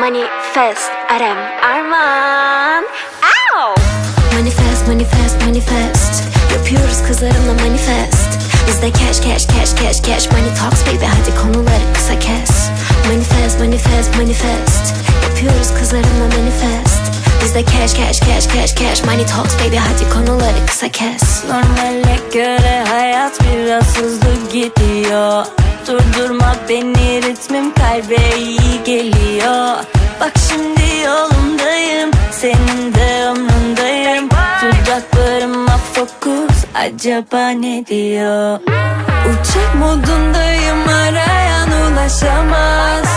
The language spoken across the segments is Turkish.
Manifest Arem Arman. Ow! Manifest, manifest, manifest. Yapıyoruz kızlarımla manifest. Bizde cash, cash, cash, cash, cash. Money talks baby. Hadi konuları kısa kes. Manifest, manifest, manifest. Yapıyoruz kızlarımla manifest. Bizde cash, cash, cash, cash, cash. Money talks baby. Hadi konuları kısa kes. Normale göre hayat biraz hızlı gidiyor Durdurma beni ritmim kalbe iyi geliyor. Bak şimdi yolundayım senin de umrundayım. Dudaklarıma fokus acaba ne diyor? Uçak modundayım arayan ulaşamaz.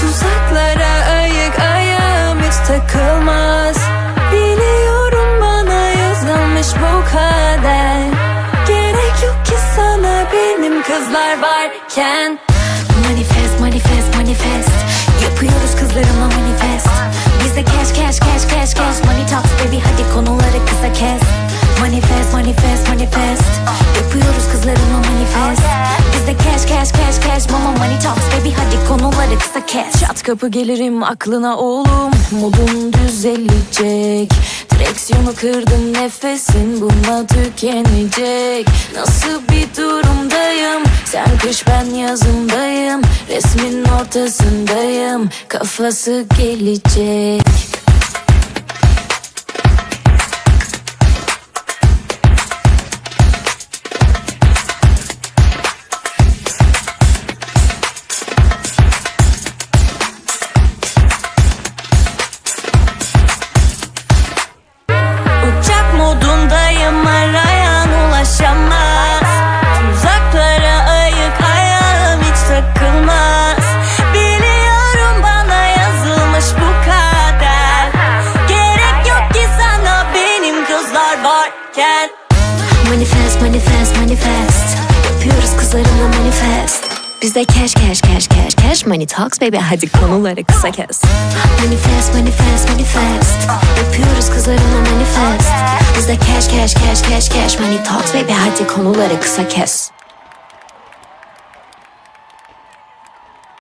Tuzaklara ayık ayağım hiç takılmaz kızlar varken. Manifest, manifest, manifest. Yapıyoruz kızlarımla manifest. Bizde cash, cash, cash, cash, cash. Money talks baby hadi konuları kısa kes. Manifest, manifest, manifest. Yapıyoruz kızlarımla manifest. Bizde cash, cash, cash, cash. Mama money talks baby hadi konuları kısa kes. Çat kapı gelirim aklına oğlum. Modum düzelecek. Direksiyonu kırdım nefesin bununla tükenecek. Nasıl bir durumdayım Sen kış ben yazındayım. Resmin ortasındayım. Kafası gelecek varken Manifest, manifest, manifest. Yapıyoruz kızlarımla manifest. Bizde cash, cash, cash, cash, cash. Money talks baby. Hadi konuları kısa kes. Manifest, manifest, manifest. Yapıyoruz kızlarımla manifest. Bizde cash, cash, cash, cash, cash. Money talks baby. Hadi konuları kısa kes